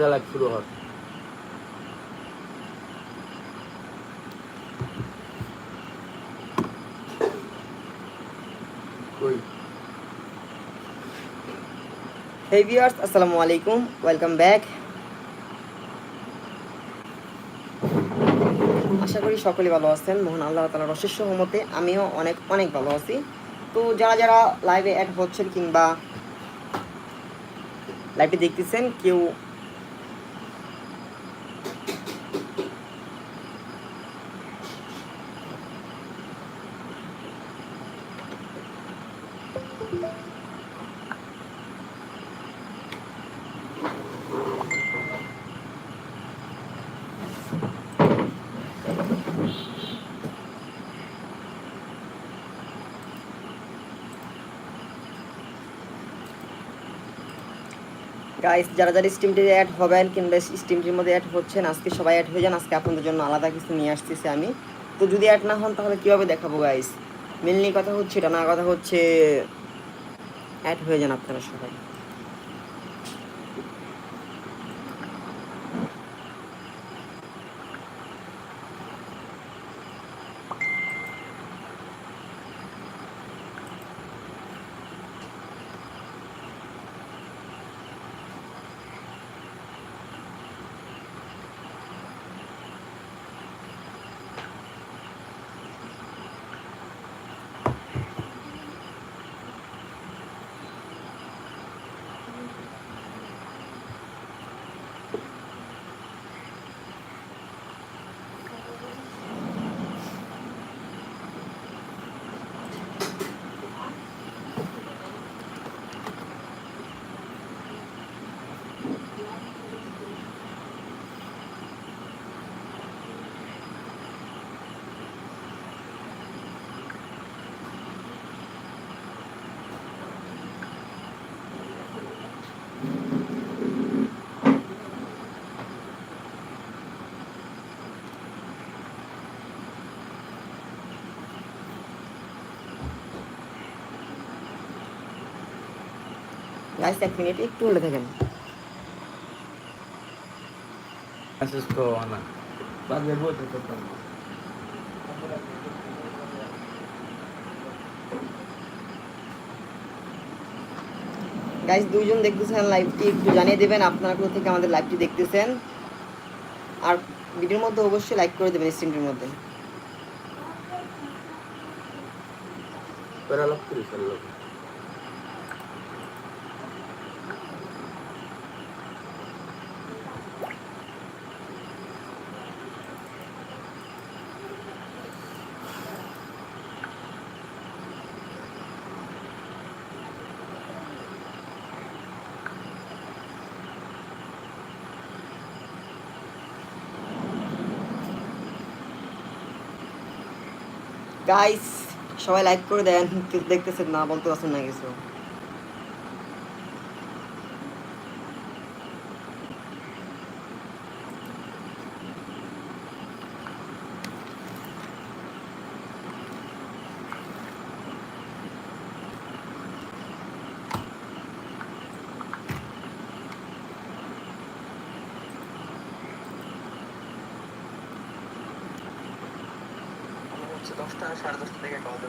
জ্বালা শুরু হে ভিউয়ার্স আসসালামু আলাইকুম ওয়েলকাম ব্যাক আশা করি সকলে ভালো আছেন, মোহন আল্লাহ তালার অশেষ সহমতে আমিও অনেক অনেক ভালো আছি। তো যারা যারা লাইভে অ্যাড হচ্ছেন কিংবা লাইভে দেখতেছেন, কেউ গাইস যারা যারা স্টিমটিতে অ্যাড হবেন কিংবা স্টিমটির মধ্যে অ্যাড হচ্ছেন আজকে সবাই অ্যাড হয়ে যান, আজকে আপনাদের জন্য আলাদা কিছু নিয়ে আসতেছি আমি। তো যদি অ্যাড না হন, তাহলে কীভাবে দেখাবো গাইস মেনলি কথা হচ্ছে, এটা না কথা হচ্ছে অ্যাড হয়ে যান আপনারা সবাই। গাইস এক মিনিট একটু হলে থাকেন। গাইস দুইজন দেখতেছেন লাইভটি একটু জানিয়ে দেবেন আপনারা কোথা থেকে আমাদের লাইভটি দেখতেছেন। আর ভিডিওর মধ্যে অবশ্যই লাইক করে দেবেন স্ট্রিমটির মধ্যে। গাইস সবাই লাইক করে দেন কেউ দেখতেছেন না বলতে পারছেন না কিছু। হচ্ছে দশটা সাড়ে দশটা থেকে একটা হতে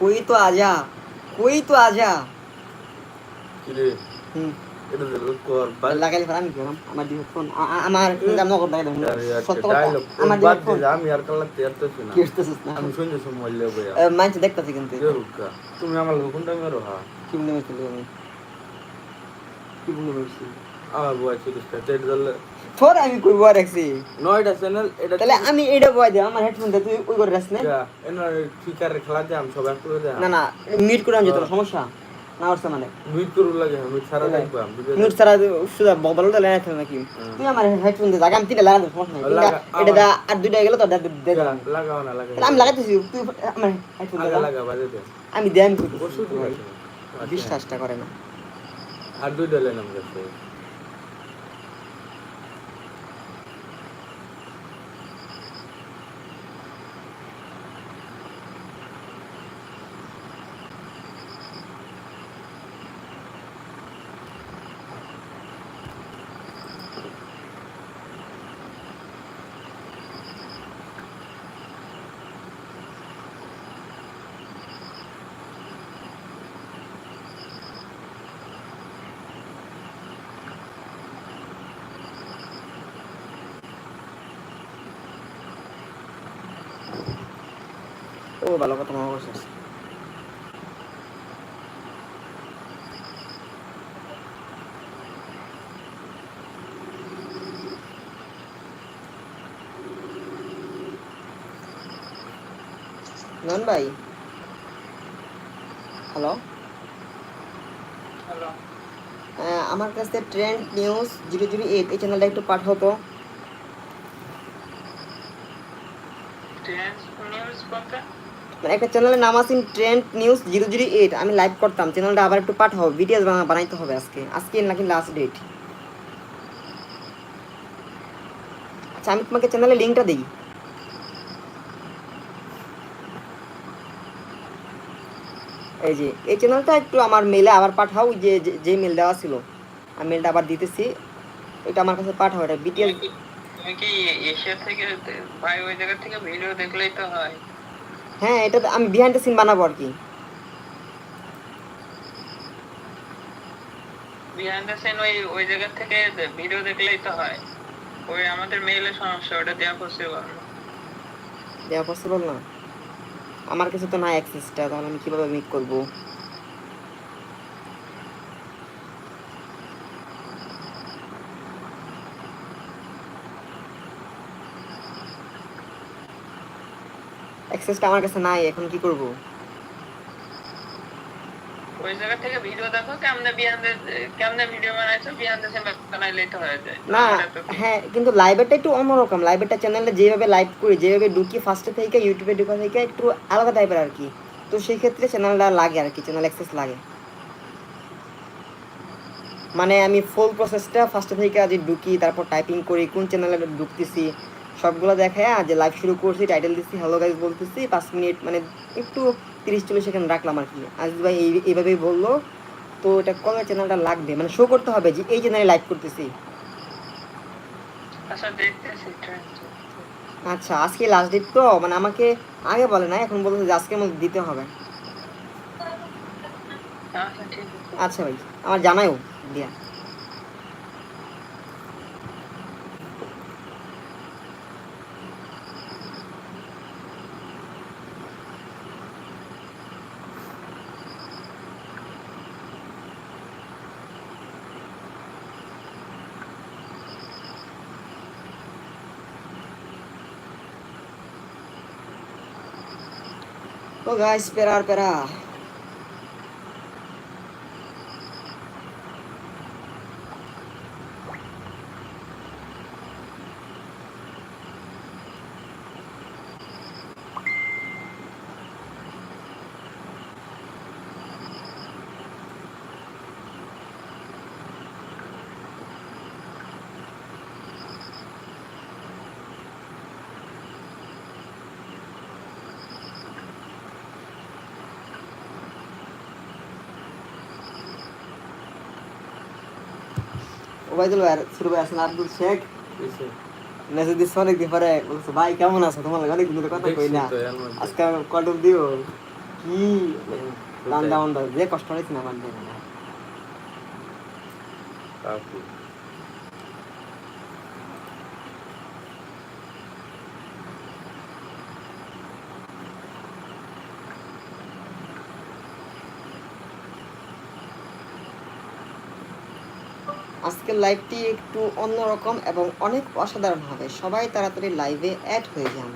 কই তো আজা? কই তো আজা? হুম। লাগাইলে আমি গেলাম আমার দিয়ে ফোন আমার দাম নগদ লাগাই সত্য কথা। আমার দিয়ে ফোন আমি আর কাল্লা তেরতেছি না। কি করতেছিস না? আমি শুনতে শুন মল্লে বইয়া মানছে দেখতেছি কিন্তু। তুমি আমার হুকুমটা মেরো? হা। কি আমি কি মনে হয়েছি আমার বয় তেট দলে তোর আমি কই বয় রাখছি? নয়টা চ্যানেল এটা তাহলে আমি এটা বয় দে আমার হেডফোন তুই ওই করে রাখছ না। এনার ফিকারে খেলা দে আমি সবাই করে দে। না না করে সমস্যা? মানে। মিট করু লাগে আমি সারা শুধু বদল দিলে না নাকি? তুই আমার হেডফোন দে জায়গা আমি তিনটা লাগা সমস্যা নাই। এটা দা আর দুইটা গেল তো দে দে দে লাগাও না লাগাও আমি লাগাইতেছি তুই আমার হেডফোন দে লাগা লাগা বাজে দে আমি দেয় আমি বসু ঠিক আছে বিশ্বাসটা করে না। আর দুইটা আমার ভালো কথা মনে করছিস নন ভাই? হ্যালো? হ্যালো। আমার কাছে trend news zero zero eight এই চ্যানেলটা একটু পাঠাও তো। ট্রেন্স নিউজ বলতে? মানে একটা চ্যানেলের নাম আছে trend news zero zero eight আমি লাইভ করতাম চ্যানেলটা আবার একটু পাঠাও ভিডিও বানাইতে হবে আজকে। আজকে নাকি লাস্ট ডেট আচ্ছা আমি তোমাকে চ্যানেলের লিঙ্কটা দিই। এই যে এই চ্যানেলটা একটু আমার মেলে আবার পাঠাও যে যে- মেল দেওয়া ছিল। আমি মেলটা আবার দিতেছি। এটা আমার কাছে পাঠাও এটা কি- তুমি কি এশিয়া থেকে ভাই ওই জায়গা থেকে ভিডিও দেখলেই তো হয়? হ্যাঁ এটা আমি বিহাইন্ড দ্য সিন বানাবো আর কি। বিহাইন্ড দ্য সিন ওই ওই জায়গা থেকে ভিডিও দেখলেই তো হয়। ওই আমাদের মেইলে সমস্যা ওটা দেওয়া পসিবল না দেওয়া পসিবল না। আমার কাছে তো নাই অ্যাক্সেসটা তাহলে আমি কীভাবে মিট করব? অ্যাক্সেসটা আমার কাছে নাই এখন কি করব? ওই জায়গা থেকে ভিডিও দেখো কেমনে বিহাইন্ড কেমনে ভিডিও বানাইছো বিহাইন্ড দ্য সিন তো হয়ে যায়। না এটা তো কি- হ্যাঁ কিন্তু লাইভেরটা একটু অন্যরকম। লাইভেরটা চ্যানেলে যেভাবে লাইভ করি যেভাবে ঢুকি ফার্স্টে থেকে ইউটিউবে ঢুকা থেকে একটু আলাদা টাইপের আর কি। তো সেই ক্ষেত্রে চ্যানেলটা লাগে আর কি চ্যানেল অ্যাক্সেস লাগে। মানে আমি ফুল প্রসেসটা ফার্স্টে থেকে আজ ঢুকি তারপর টাইপিং করি কোন চ্যানেলে ঢুকতেছি সবগুলো দেখায় যে লাইভ শুরু করছি টাইটেল দিচ্ছি হ্যালো গাইজ বলতেছি পাঁচ মিনিট মানে একটু তিরিশ চল্লিশ সেকেন্ড রাখলাম আর কি। আজ ভাই এই এইভাবেই বলল। তো এটা কবে চ্যানেলটা লাগবে? মানে শো করতে হবে যে এই চ্যানেলে লাইভ করতেছি। আচ্ছা আচ্ছা আজকে লাস্ট ডেট তো মানে আমাকে আগে বলে না এখন বলতেছে যে আজকের মধ্যে দিতে হবে। আচ্ছা আচ্ছা ভাই আমার জানাইও দিয়া। ও গাইস পেরা আর পেরা ওবায়দুল ভাই শুরু ভাই আছেন আব্দুল শেখ। মেসেজ দিচ্ছে অনেকদিন পরে। বলছে ভাই কেমন আছো? তোমার লাগে অনেকদিন ধরে কথা কই না। আজকে কল দিও। কি? দান দাউন দাও যে কষ্ট হয়েছে না আমার আজকের লাইভটি একটু অন্যরকম এবং অনেক অসাধারণ হবে সবাই তাড়াতাড়ি লাইভে অ্যাড হয়ে যান।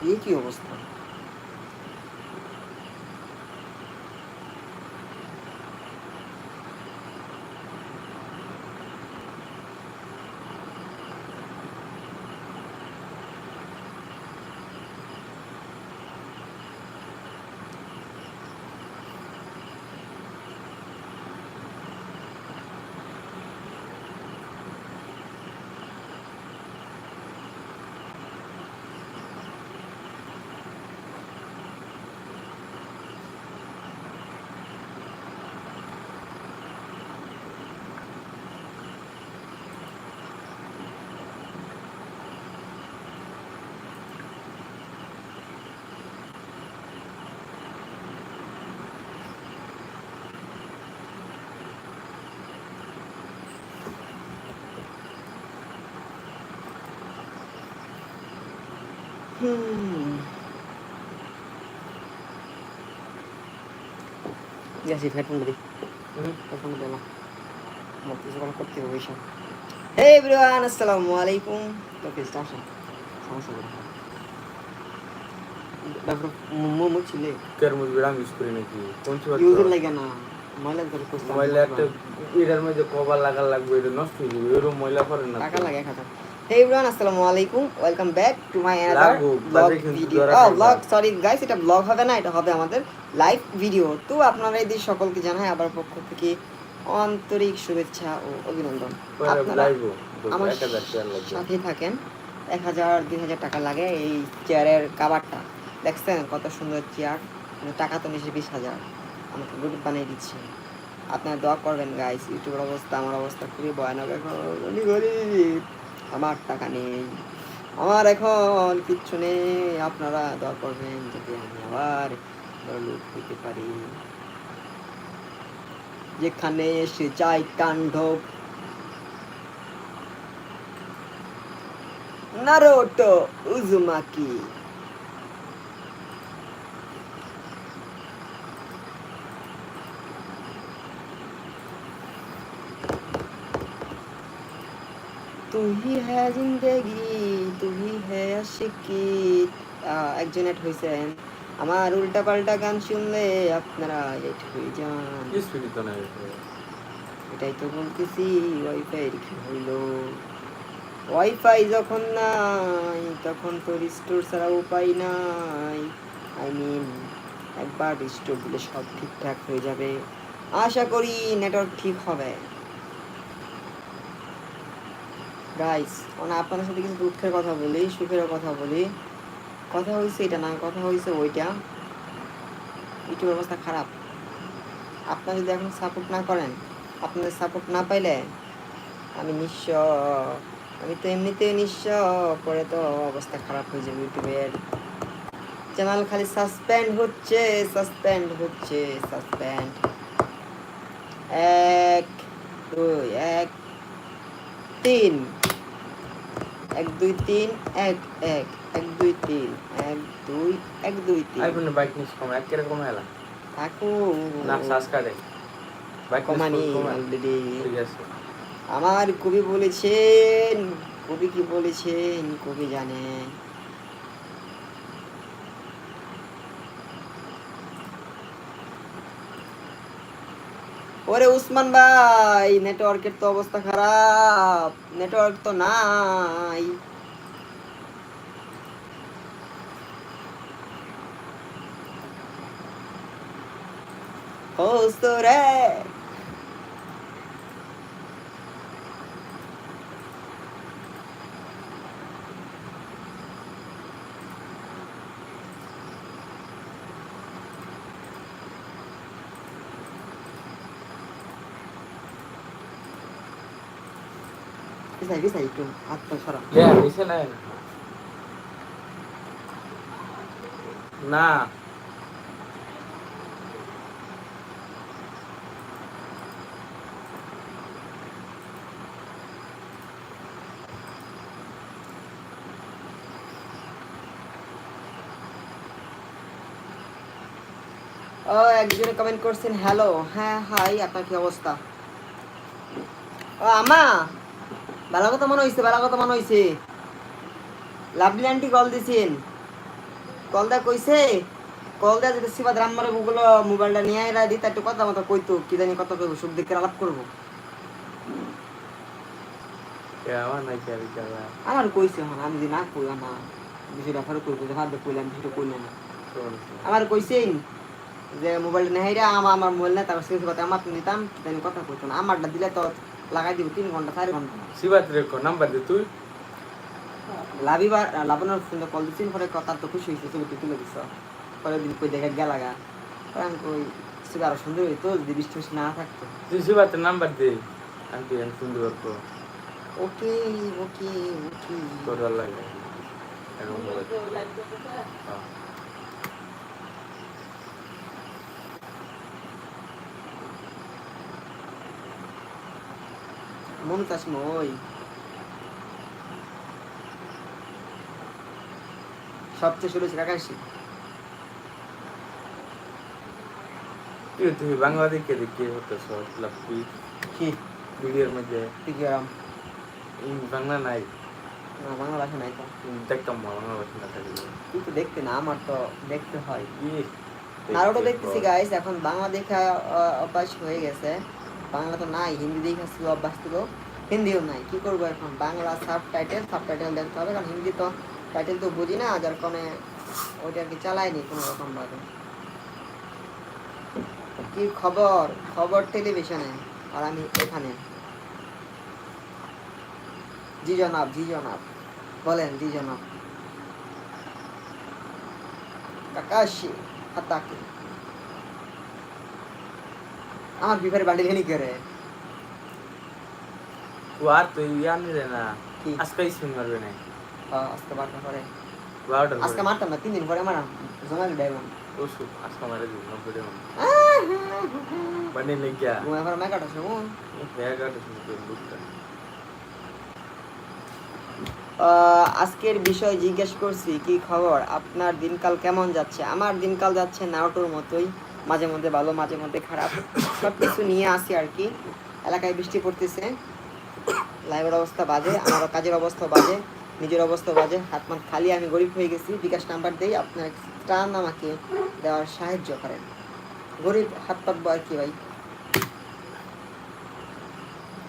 এই কি অবস্থা? হুম গেছি হেডফোন দিই হেডফোন দিই না আমার কিছু কোনো করতে হবে এইসব হে এভরিওয়ান আসসালামু আলাইকুম ওকে স্টার্ট সমস্যা নেই তারপর মোমো ছিলে কের মুজবির আমি ইউজ করি নাকি কোন ইউজের লাগে না ময়লা করে কষ্ট ময়লা একটা এটার মধ্যে কভার লাগার লাগবে এটা নষ্ট হয়ে যাবে এরকম ময়লা করে না টাকা লাগে হাজার হে আসসালামু আলাইকুম welcome back to my another vlog video. Vlog sorry guys এটা ব্লগ হবে না এটা হবে আমাদের লাইভ ভিডিও তো আপনারা এদের সকলকে জানাই আবার পক্ষ থেকে আন্তরিক শুভেচ্ছা ও অভিনন্দন। আপনারা লাইভ আমার এক হাজার টাকা লাগবে। সাথে থাকেন। এক হাজার দুই হাজার টাকা লাগে এই চেয়ারের কাভারটা দেখছেন কত সুন্দর চেয়ার মানে টাকা তো নিচে বিশ হাজার। আমাকে গ্রুপ বানিয়ে দিচ্ছে। আপনারা দোয়া করবেন গাইস ইউটিউবের অবস্থা আমার অবস্থা খুবই ভয়ানক। এখন আমার টাকা নেই। আমার এখন কিচ্ছু নেই। আপনারা দোয়া করবেন যাতে আমি আবার বড়লোক হইতে পারি। যেখানে এসে যাই তাণ্ডব নারোটো উজুমাকি। তু হি জিন্দেগি তু হি হ্যা একজন এট হয়েছেন আমার উল্টা পাল্টা গান শুনলে আপনারা এট হয়ে যান। এটাই তো বলতেছি ওয়াইফাই কি হইল? ওয়াইফাই যখন নাই তখন তো রিস্টোর ছাড়া উপায় নাই। আই মিন একবার রিস্টোর দিলে সব ঠিকঠাক হয়ে যাবে। আশা করি নেটওয়ার্ক ঠিক হবে। গাইস মানে আপনাদের সাথে কিছু দুঃখের কথা বলি, সুখেরও কথা বলি। কথা হয়েছে এটা না, কথা হয়েছে ওইটা। ইউটিউব অবস্থা খারাপ। আপনারা যদি এখন সাপোর্ট না করেন, আপনাদের সাপোর্ট না পাইলে আমি নিঃস্ব আমি তো এমনিতে নিঃস্ব পরে তো অবস্থা খারাপ হয়ে যাবে ইউটিউবের চ্যানেল খালি সাসপেন্ড হচ্ছে সাসপেন্ড হচ্ছে সাসপেন্ড এক, দুই, এক, তিন। এক দুই তিন এক এক এক দুই তিন এক দুই এক দুই তিন। আইফোন বাইক নিস কম এক কীরকম এলা থাকু না শ্বাস কাটে বাইক কমানি কমান অলরেডি। ঠিক আছে। আমার কবি বলেছেন কবি কি বলেছেন কবি জানে। ওরে উসমান ভাই নেটওয়ার্কের তো অবস্থা খারাপ নেটওয়ার্ক তো নাই হোস রে বিছাই বিছাই একটু হাত পা সরা লে নিচে নাই না ও একজনে কমেন্ট করছেন হ্যালো হ্যাঁ হাই আপনার কি অবস্থা? ও আমা ভালো কথা মনে হয়েছে ভালো কথা মনে হয়েছে লাভলি আন্টি কল দিছেন। কল দা কইছে কল দা যদি সিবাদ রাম্মারে গুগল মোবাইলটা নিয়ে আইরা দিতে একটু কথা মতো কইতো কি জানি কথা কইব সুখ দেখে আলাপ করব। আমার কইছে আমি যদি না কই আমার বিষয়টা ফেরত করব যে ভাববে কইলাম বিষয়টা কইলাম না। আমার কইছেন যে মোবাইলটা নেহাইরা আমার আমার মোবাইল না তারপর শেষ কথা আমার নিতাম কি জানি কথা কইতো না। আমারটা দিলে তো লাগাই দিব তিন ঘণ্টা চার ঘণ্টা শিবাত রে কো নাম্বার দে তুই। লাভিবার লাভানোর ফোনে কল দিচ্ছি পরে কথা তো খুশি হয়েছে ছবিটি তুলে দিছ। পরে দিন কই দেখে গেলাগা পরে আমি কই ছবি আরও সুন্দর হইতো যদি বৃষ্টি না থাকতো। তুই শিবাতের নাম্বার দে। আমি সুন্দর করব ওকে ওকে ওকে। তোর লাগে এরকম মমতাজ মই সবচেয়ে শুরু তুই তুই বাংলাদেশকে দেখি হতো সব লাভি কি ভিডিওর মধ্যে বাংলা নাই না বাংলা ভাষা নাই তো ইন দেখতাম না বাংলা ভাষা না থাকলে তুই তো দেখতে না আমার তো দেখতে হয় নারোটো দেখতে দেখতেছি। গাইস এখন বাংলা দেখা অভ্যাস হয়ে গেছে বাংলা তো নাই, হিন্দি দেখা ছিল অভ্যাস ছিল হিন্দিও নাই। কি করব এখন? Bangla subtitle subtitle দেখতে হবে, কারণ হিন্দি তো টাইটেল তো বুঝি না, যার কারণে ওইটা আর কি চালাইনি কোনো রকম ভাবে কি খবর? খবর টেলিভিশনে আর আমি এখানে। জি জনাব জি জনাব। বলেন, জি জনাব। Kakashi, Hatake. আমার বিবাহের বান্ডিল হেনি করে ও আর তুই জানি রে না। আজকে স্পিন মারবে না আজকে পরে। আজকে মারতাম না তিন দিন পরে মারাম। ওষুধ আজকে মারে দিব না পড়ে নেই মেকাটা শুনতে বুঝতে আজকের বিষয় জিজ্ঞেস করছি কি খবর? আপনার দিনকাল কেমন যাচ্ছে? আমার দিনকাল যাচ্ছে নাওটোর মতোই। মাঝে মধ্যে ভালো, মাঝে মধ্যে খারাপ। সব কিছু নিয়ে আসি আর কি। এলাকায় বৃষ্টি পড়তেছে। লাইভের অবস্থা বাজে আমার কাজের অবস্থা বাজে, নিজের অবস্থা বাজে। হাত মাত খালি, আমি গরিব হয়ে গেছি। বিকাশ নাম্বার দেই, আপনার ত্রাণ আমাকে দেওয়ার সাহায্য করেন। গরিব, হাত পাতবো আর কি ভাই।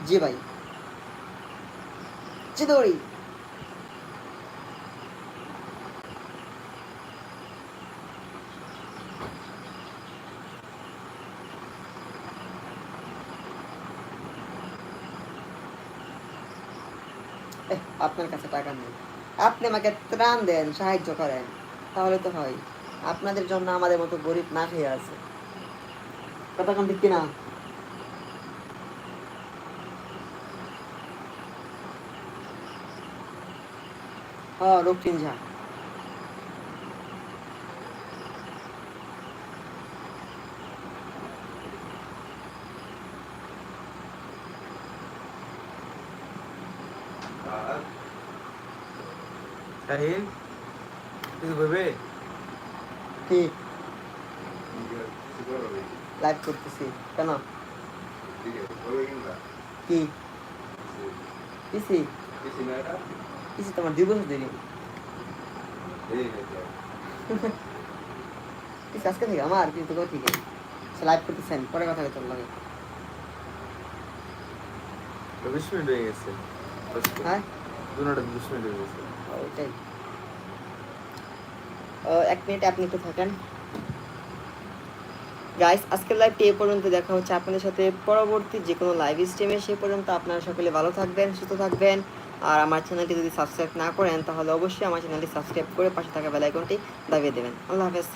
জি ভাই। চিদৌড়ি আপনার কাছে টাকা নেই। আপনি আমাকে ত্রাণ দেন, সাহায্য করেন, তাহলে তো হয়। আপনাদের জন্য আমাদের মতো গরিব না খেয়ে আছে। কথা ঠিক কিনা? হ্যাঁ রক্তিন ঝা। শাহিন কিছু বলবে কি লাইভ করতেছি কেন কি পিসি পিসি তোমার দুই বছর দেরি পিসি আজকে থেকে আমার কিন্তু কেউ ঠিক আছে লাইভ করতেছেন পরে কথা বলতে লাগে বিশ মিনিট হয়ে গেছে হ্যাঁ দুটা বিশ মিনিট হয়ে গেছে ওইটাই এক মিনিট আপনি একটু থাকেন। গাইস আজকের লাইভটি এ পর্যন্ত দেখা হচ্ছে আপনাদের সাথে। পরবর্তী যে কোনো লাইভ স্ট্রিমে সে পর্যন্ত আপনারা সকলে ভালো থাকবেন, সুস্থ থাকবেন। আর আমার চ্যানেলটি যদি সাবস্ক্রাইব না করেন, তাহলে অবশ্যই আমার চ্যানেলটি সাবস্ক্রাইব করে পাশে থাকা বেলাইকনটি দাবিয়ে দেবেন। আল্লাহ হাফেজ।